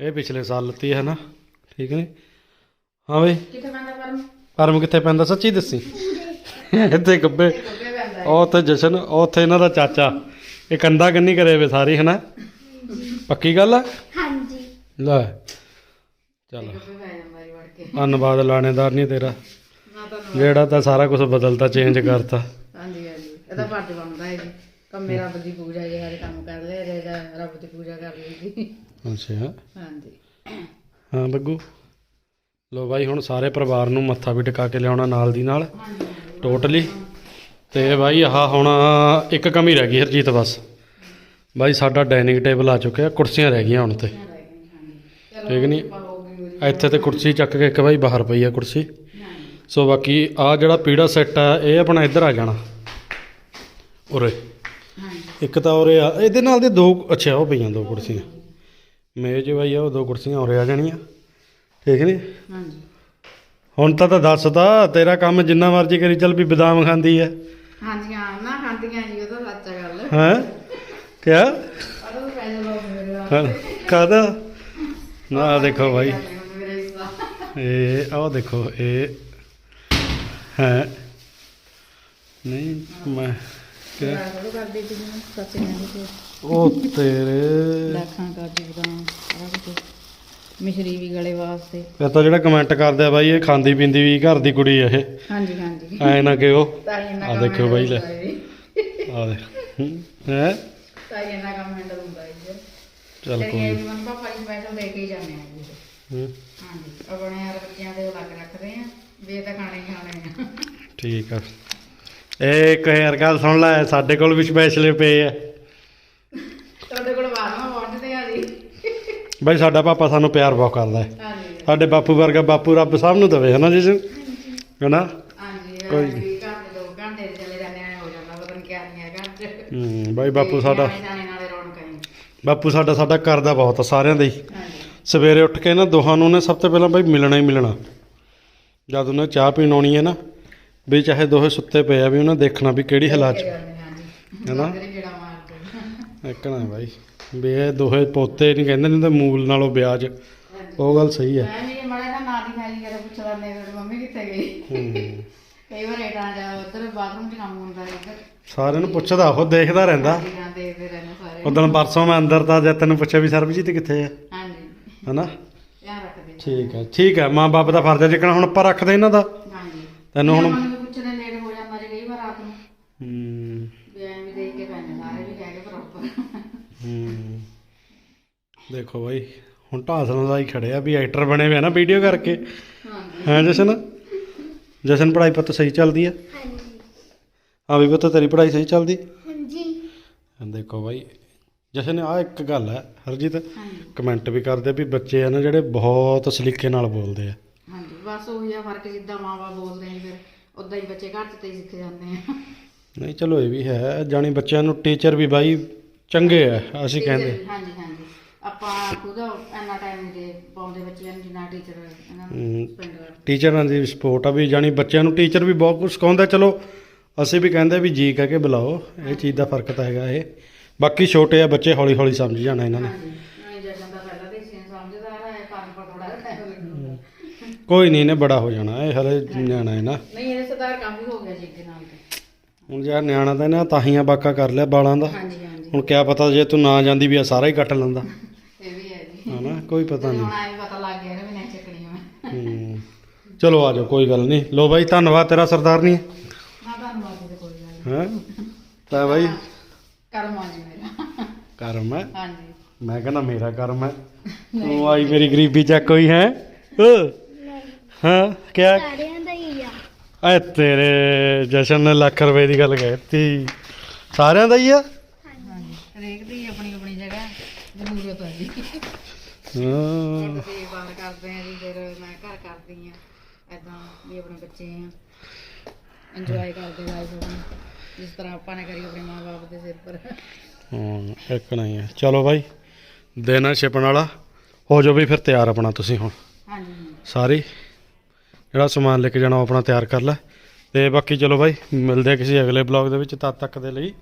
A: ਇਹ ਪਿਛਲੇ ਸਾਲ ਲੱਤੀ ਹੈ ਨਾ ਠੀਕ ਨਹੀਂ ਹਾਂ ਬਈ।
C: ਕਿੱਥੇ ਪੈਂਦਾ ਪਰਮ
A: ਪਰਮ ਕਿੱਥੇ ਪੈਂਦਾ ਸੱਚੀ ਦੱਸੀ? ਇੱਥੇ ਗੱਬੇ
C: ਇਹ ਗੱਬੇ ਪੈਂਦਾ ਹੈ
A: ਉਹ ਉੱਥੇ ਜਸ਼ਨ ਉਹ ਉੱਥੇ ਇਹਨਾਂ ਦਾ ਚਾਚਾ। ਇਹ ਕੰਦਾ ਕੰਨੀ ਕਰੇ ਵੇ ਸਾਰੀ ਹਨਾ? ਪੱਕੀ ਗੱਲ ਆ
B: ਹਾਂਜੀ।
A: ਲੈ ਚੱਲ।
C: ਗੱਬੇ ਪੈ ਜਾਂਦਾ ਹੀ ਵੜ ਕੇ
A: ਧੰਨਵਾਦ ਲਾਣੇਦਾਰ ਨਹੀਂ ਤੇਰਾ।
C: ਨਾ ਤਾਂ
A: ਜਿਹੜਾ ਤਾਂ ਸਾਰਾ ਕੁਝ ਬਦਲਤਾ ਚੇਂਜ ਕਰਤਾ।
C: ਇਹਦਾ ਫਰਜ਼ ਬਣਦਾ ਹੈ ਜੀ। ਕੰਮੇ ਰੱਬ ਦੀ ਪੂਜਾ ਜੇ ਸਾਰੇ ਕੰਮ ਕਰ ਲੈ ਰੇ ਦਾ ਰੱਬ ਦੀ ਪੂਜਾ ਕਰ ਲਈ ਜੀ।
A: ਅੱਛਾ।
C: ਹਾਂਜੀ।
A: ਹਾਂ ਬੱਗੂ। ਲੋ ਬਾਈ ਹੁਣ ਸਾਰੇ ਪਰਿਵਾਰ ਨੂੰ ਮੱਥਾ ਵੀ ਟਿਕਾ ਕੇ ਲਿਆਉਣਾ ਨਾਲ ਦੀ ਨਾਲ। ਟੋਟਲੀ ਤੇ ਬਾਈ ਆਹ ਹੁਣ ਇੱਕ ਕਮੀ ਰਹਿ ਗਈ ਹਰਜੀਤ ਬਸ। ਬਾਈ ਸਾਡਾ ਡਾਈਨਿੰਗ ਟੇਬਲ ਆ ਚੁੱਕਿਆ ਕੁਰਸੀਆਂ ਰਹਿ ਗਈਆਂ ਹੁਣ ਤੇ। ਠੀਕ ਨਹੀਂ? ਇੱਥੇ ਤੇ ਕੁਰਸੀ ਚੱਕ ਕੇ ਇੱਕ ਬਾਈ ਬਾਹਰ ਪਈ ਆ ਕੁਰਸੀ। ਸੋ ਬਾਕੀ ਆ ਜਿਹੜਾ ਪੀੜਾ ਸੈੱਟ ਆ ਇਹ ਆਪਣਾ ਇੱਧਰ ਆ ਜਾਣਾ। ਉਰੇ। ਇੱਕ ਤਾਂ ਉਰੇ ਆ ਇਹਦੇ ਨਾਲ ਦੇ ਦੋ ਅੱਛਾ ਉਹ ਪਈਆਂ ਦੋ ਕੁਰਸੀਆਂ। ਮੇਜ਼ ਬਾਈ ਆ ਉਹ ਦੋ ਕੁਰਸੀਆਂ ਉਰੇ ਆ ਜਾਣੀਆਂ। ਠੀਕ ਨਹੀਂ
C: ਹਾਂਜੀ।
A: ਹੁਣ ਤਾਂ ਤਾਂ ਦੱਸਦਾ ਤੇਰਾ ਕੰਮ ਜਿੰਨਾ ਮਰਜ਼ੀ ਕਰੀ ਚੱਲ ਵੀ ਬਦਾਮ ਖਾਂਦੀ
C: ਹਾਂਜੀ ਹਾਂ ਨਾ ਖਾਂਦੀਆਂ ਜੀ ਉਹ ਤਾਂ ਸੱਚ ਆ ਗੱਲ।
A: ਹੈ? ਕਿਆ?
C: ਉਹ ਤਾਂ ਪੈਸੇ ਲੋ ਮੇਰੇ ਦਾ
A: ਹਾਂ, ਕਾਹਦਾ? ਨਾ ਆਹ ਦੇਖੋ
C: ਦਾ
A: ਇਹ ਆਹ ਦੇਖੋ ਇਹ ਹੈ। ਨਹੀਂ ਮੈਂ ਕਿਆ
C: ਸ਼ੁਰੂ ਕਰ ਦਿੱਤੀ ਜੀ ਸੱਚ ਨੇ ਜੀ
A: ਉਹ ਤੇਰੇ
C: ਲੱਖਾਂ ਕਾਜੂ ਬਦਾਮ ਸਾਰਾ ਕੁਝ ਮਿਸ਼ਰੀ ਵੀ ਗਲੇ ਵਾਸਤੇ।
A: ਇਹ ਤਾਂ ਜਿਹੜਾ ਕਮੈਂਟ ਕਰਦੇ ਆ ਬਾਈ ਇਹ ਖਾਂਦੀ ਪੀਂਦੀ ਵੀ ਘਰ ਦੀ ਕੁੜੀ ਇਹ।
C: ਹਾਂਜੀ ਹਾਂਜੀ।
A: ਐ ਨਾ
C: ਤਾਂ
A: ਦੇਖਿਓ ਬਾਈ ਲੈ। ਆ ਦੇ ਹੈ
C: ਤਾਂ ਹੀ? ਇੰਨਾ ਕੰਮ ਹੈਂਡਲ ਹੁੰਦਾ ਹੈ ਜੀ
A: ਚੱਲ
C: ਤੇ
A: ਕੋਈ
C: ਇਹ
A: ਨੀ।
C: ਵੀ ਮਨ ਪਾਪਾ ਜੀ ਪੈਸੇ ਦੇ ਕੇ ਹੀ ਜਾਂਦੇ ਆ ਜੀ।
A: ਹੂੰ,
C: ਹਾਂਜੀ ਆਪਣੇ ਯਾਰ ਬੱਚਿਆਂ ਦੇ ਉਹ ਲੱਗ ਰੱਖਦੇ ਆ ਵੀ ਇਹ ਤਾਂ ਖਾਣੇ ਹੀ ਖਾਣੇ ਆ।
A: ਠੀਕ ਆ। ਇਹ ਇੱਕ ਯਾਰ ਗੱਲ ਸੁਣ ਲੈ ਸਾਡੇ ਕੋਲ ਵੀ ਸਪੈਸ਼ਲ ਪਏ ਆ।
C: ਤੁਹਾਡੇ ਕੋਲ ਬਾਹਰੋਂ ਪਹੁੰਚਦੇ ਆ ਜੀ।
A: ਬਾਈ ਸਾਡਾ ਪਾਪਾ ਸਾਨੂੰ ਪਿਆਰ ਬਹੁਤ ਕਰਦਾ ਹੈ।
C: ਹਾਂਜੀ।
A: ਸਾਡੇ ਬਾਪੂ ਵਰਗਾ ਬਾਪੂ ਰੱਬ ਸਭ ਨੂੰ ਦੇਵੇ ਹਨਾ ਜੀ ਹਨਾ?
C: ਹਾਂਜੀ
A: ਕੋਈ
C: ਕੋਈ ਵੀ ਘੰਟੇ ਦੋ ਘੰਟੇ ਚਲੇ ਜਾਂਦੇ ਆ ਹੋ ਜਾਂਦਾ ਪਤਾ ਨਹੀਂ ਕਿਆ ਨਹੀਂ ਹੈ
A: ਬਾਈ ਬਾਪੂ ਸਾਡਾ
C: ਨਿਆਣੇ ਜਾਣੇ ਨਾਲੇ ਰੌਣਕ ਹੈ।
A: ਬਾਪੂ ਸਾਡਾ ਸਾਡਾ ਕਰਦਾ ਬਹੁਤ ਆ ਸਾਰਿਆਂ ਦਾ ਹੀ।
C: ਹਾਂਜੀ।
A: ਸਵੇਰੇ ਉੱਠ ਕੇ ਨਾ ਦੋਹਾਂ ਨੂੰ ਨੇ ਸਭ ਤੋਂ ਪਹਿਲਾਂ ਬਾਈ ਮਿਲਣਾ ਹੀ ਮਿਲਣਾ। ਜਦ ਉਹਨੇ ਚਾਹ ਪੀਣ ਆਉਣੀ ਹੈ ਨਾ ਵੀ ਚਾਹੇ ਦੋਹੇ ਸੁੱਤੇ ਪਏ ਆ ਵੀ ਉਹਨੇ ਦੇਖਣਾ ਵੀ ਕਿਹੜੀ ਹਾਲਾਤ ਚ। ਹੈਨਾ?
C: ਜਿਹੜੇ ਜਿਹੜਾ ਮਾਰਦੇ
A: ਇੱਕ ਨਾ ਬਾਈ। ਵੀ ਇਹ ਦੋਹੇ ਪੋਤੇ ਨਹੀਂ ਕਹਿੰਦੇ ਨਹੀਂ ਤਾਂ ਮੂਲ ਨਾਲੋਂ ਵਿਆਜ ਉਹ ਗੱਲ ਸਹੀ ਹੈ।
C: ਮੈਂ ਵੀ ਮੜਾ ਤਾਂ ਨਾ ਦਿਖਾਈ ਕਰੇ ਪੁੱਛਦਾ ਨੇ ਤੁਹਾਡੀ ਮੰਮੀ ਕਿੱਥੇ ਗਈ।
A: ਹੂੰ
C: ਕਈ ਵਾਰ ਏਟਾਂ ਜਾ ਉਧਰ ਬਾਥਰੂਮ 'ਚ ਕੰਮ ਹੁੰਦਾ ਹੈ ਇੱਧਰ।
A: ਸਾਰਿਆਂ ਨੂੰ ਪੁੱਛਦਾ ਉਹ ਦੇਖਦਾ ਰਹਿੰਦਾ।
C: ਦੇਖਦੇ ਰਹਿੰਦੇ ਸਾਰੇ।
A: ਉਦੋਂ ਪਰਸੋਂ ਮੈਂ ਅੰਦਰ ਤਾਂ ਜਦ ਤੈਨੂੰ ਪੁੱਛਿਆ ਵੀ ਸਰਬਜੀਤ ਕਿੱਥੇ ਆ?
C: ਹਾਂਜੀ।
A: ਹਨਾ? ਠੀਕ ਹੈ ਠੀਕ ਹੈ। ਮਾਂ ਬਾਪ ਦਾ ਫਰਜ਼ ਹੈ ਜਿੱਕਣਾ ਹੁਣ ਆਪਾਂ ਰੱਖਦੇ ਇਹਨਾਂ ਦਾ।
C: ਹਾਂਜੀ।
A: ਤੈਨੂੰ ਹੁਣ
C: ਮੈਨੂੰ ਵੀ ਪੁੱਛਦੇ ਲੇਟ ਹੋ ਜਾਂਦਾ ਜੇ ਕਈ ਵਾਰ ਰਾਤ ਨੂੰ
A: ਹੂੰ
C: ਵੀ ਐਂ ਵੀ ਦੇਖ ਕੇ ਪੈਣੇ ਸਾਰੇ ਵੀ ਕਹਿ ਕੇ ਪ੍ਰੋਪਰ
A: ਹੂੰ ਦੇਖੋ ਬਾਈ ਹੁਣ ਢਾਸਲਾਂ ਦਾ ਹੀ ਖੜਿਆ ਵੀ ਐਕਟਰ ਬਣੇ ਹੋਏ ਆ ਨਾ ਵੀਡੀਓ ਕਰਕੇ। ਹਾਂ ਜਸ਼ਨ? ਜਸ਼ਨ ਪੜ੍ਹਾਈ ਪੁੱਤ ਸਹੀ ਚੱਲਦੀ ਆ?
B: ਹਾਂਜੀ।
A: ਹਾਂ ਵੀ ਪੁੱਤ ਤੇਰੀ ਪੜ੍ਹਾਈ ਸਹੀ ਚੱਲਦੀ?
B: ਹਾਂਜੀ।
A: ਦੇਖੋ ਬਾਈ ਜਸ਼ਨ ਆ ਇੱਕ ਗੱਲ ਹੈ ਹਰਜੀਤ। ਕਮੈਂਟ ਵੀ ਕਰਦੇ ਵੀ ਬੱਚੇ ਆ ਨਾ ਜਿਹੜੇ ਬਹੁਤ ਸਲੀਕੇ ਨਾਲ ਬੋਲਦੇ ਆ।
C: ਹਾਂਜੀ ਬਸ ਉਹੀ ਆ ਫ਼ਰਕ ਜਿੱਦਾਂ ਮਾਂ-ਬਾਪ ਬੋਲਦੇ ਨੇ ਫਿਰ ਉਦਾਂ ਹੀ ਬੱਚੇ ਘਰ ਤੇ ਸਿੱਖ ਜਾਂਦੇ ਆ।
A: ਨਹੀਂ ਚਲੋ ਇਹ ਵੀ ਹੈ ਜਾਣੀ ਬੱਚਿਆਂ ਨੂੰ ਟੀਚਰ ਵੀ ਬਾਈ ਚੰਗੇ ਆ ਅਸੀਂ ਕਹਿੰਦੇ।
C: ਹਾਂਜੀ ਆਪਾਂ ਖੁਦ ਇੰਨਾ ਟਾਈਮ ਦੇ ਪਾਉਂਦੇ ਬੱਚਿਆਂ ਨੂੰ ਜਿੰਨਾ ਟੀਚਰ ਇਹਨਾਂ। ਨੂੰ ਸਪੈਂਡ
A: ਟੀਚਰਾਂ ਦੀ ਸਪੋਰਟ ਆ ਵੀ ਜਾਣੀ ਬੱਚਿਆਂ ਨੂੰ ਟੀਚਰ ਵੀ ਬਹੁਤ ਕੁਝ ਸਿਖਾਉਂਦਾ ਚਲੋ ਅਸੀਂ ਵੀ ਕਹਿੰਦੇ ਵੀ ਜੀ ਕਹਿ ਕੇ ਬੁਲਾਓ ਇਹ ਚੀਜ਼ ਦਾ ਫ਼ਰਕ ਤਾਂ ਹੈਗਾ ਇਹ। ਬਾਕੀ ਛੋਟੇ ਆ ਬੱਚੇ ਹੌਲੀ ਹੌਲੀ ਸਮਝ ਜਾਣਾ ਇਹਨਾਂ ਨੇ।
C: ਦਾ
A: ਕੋਈ ਨਹੀਂ ਇਹਨੇ ਬੜਾ ਹੋ ਜਾਣਾ ਇਹ ਹਲੇ ਨਿਆਣਾ ਹੈ ਨਾ।
C: ਨਹੀਂ ਇਹ ਸਰਦਾਰ ਕਾਫੀ ਹੋ ਗਿਆ ਜੀ ਅੱਗੇ ਨਾਲ
A: ਹੁਣ ਯਾਰ ਨਿਆਣਾ ਤਾਂ ਇਹਨਾਂ ਤਾਹੀਆਂ ਬਾਕਾ ਕਰ ਲਿਆ ਬਾਲਾਂ ਦਾ।
C: ਹਾਂਜੀ ਹਾਂਜੀ।
A: ਹੁਣ ਕਿਆ ਪਤਾ ਜੇ ਤੂੰ ਨਾ ਜਾਂਦੀ ਵੀ ਆ ਸਾਰਾ ਹੀ ਕੱਟ ਲੈਂਦਾ।
C: ਵੀ
A: ਹਨਾ ਕੋਈ ਪਤਾ
C: ਹੁਣ
A: ਨਹੀਂ।
C: ਆਏ ਪਤਾ ਲੱਗ ਗਿਆ ਨਾ ਵੀ ਨਹੀਂ ਚੱਕਣੀ ਮੈਂ।
A: ਹੂੰ। ਚਲੋ ਆ ਜਾਓ ਕੋਈ ਗੱਲ ਨਹੀਂ। ਲੋ ਬਾਈ ਧੰਨਵਾਦ ਤੇਰਾ ਸਰਦਾਰ ਨਹੀਂ
C: ਹਾਂ ਧੰਨਵਾਦ ਜੀ ਕੋਈ ਗੱਲ
A: ਹੈ? ਤਾਂ ਬਾਈ।
C: ਨਹੀਂ ਕਰਮ ਆ ਜੀ ਮੇਰਾ।
A: ਕਰਮ ਹੈ?
C: ਹਾਂਜੀ।
A: ਮੈਂ ਕਹਿੰਦਾ ਮੇਰਾ ਕਰਮ ਹੈ। ਤੂੰ ਆਈ ਮੇਰੀ ਗਰੀਬੀ ਚੱਕ ਹੋਈ ਹੈ। ਹਾਂ? ਕਿਆ?
B: ਸਾਰਿਆਂ ਦਾ ਹੀ ਆ।
A: ਐ ਤੇਰੇ ਜਸ਼ਨ ਨੇ ਲੱਖ ਰੁਪਏ ਦੀ ਗੱਲ ਕਹਿਤੀ ਸਾਰਿਆਂ ਦਾ ਹੀ ਆ
C: ਹਾਂਜੀ ਹਰੇਕ ਦੀ ਆਪਣੀ ਆਪਣੀ ਜਗ੍ਹਾ ਜ਼ਰੂਰਤ ਹੈ ਜੀ
A: ਹਾਂ।
C: ਤੁਸੀਂ ਬਾਹਰ ਕਰਦੇ ਆ ਜੀ ਫਿਰ ਮੈਂ ਘਰ ਕਰਦੀ ਆ ਐਦਾਂ ਵੀ ਆਪਣੇ ਬੱਚੇ ਆ। ਇੰਜੋਏ ਕਰਦੇ ਲਾਈਫ ਆਪਣੀ ਜਿਸ ਤਰ੍ਹਾਂ ਆਪਾਂ ਨੇ ਕਰੀ ਆਪਣੇ ਮਾਪੇ ਦੇ ਸਿਰ ਪਰ।
A: ਹਾਂ ਇੱਕ ਨਹੀਂ ਹੈ। ਚਲੋ ਬਾਈ ਦੇਣਾ ਛਿਪਣ ਵਾਲਾ। ਹੋ ਜਾਓ ਵੀ ਫਿਰ ਤਿਆਰ ਆਪਣਾ ਤੁਸੀਂ ਹੁਣ।
C: ਹਾਂਜੀ।
A: ਸਾਰੇ ਜਿਹੜਾ ਸਮਾਨ ਲੈ ਕੇ ਜਾਣਾ ਉਹ ਆਪਣਾ ਤਿਆਰ ਕਰ ਲੈ। ਤੇ ਬਾਕੀ ਚਲੋ ਬਾਈ ਮਿਲਦੇ ਆ ਕਿਸੇ ਅਗਲੇ ਬਲੌਗ ਦੇ ਵਿੱਚ ਤਦ ਤੱਕ ਦੇ ਲਈ।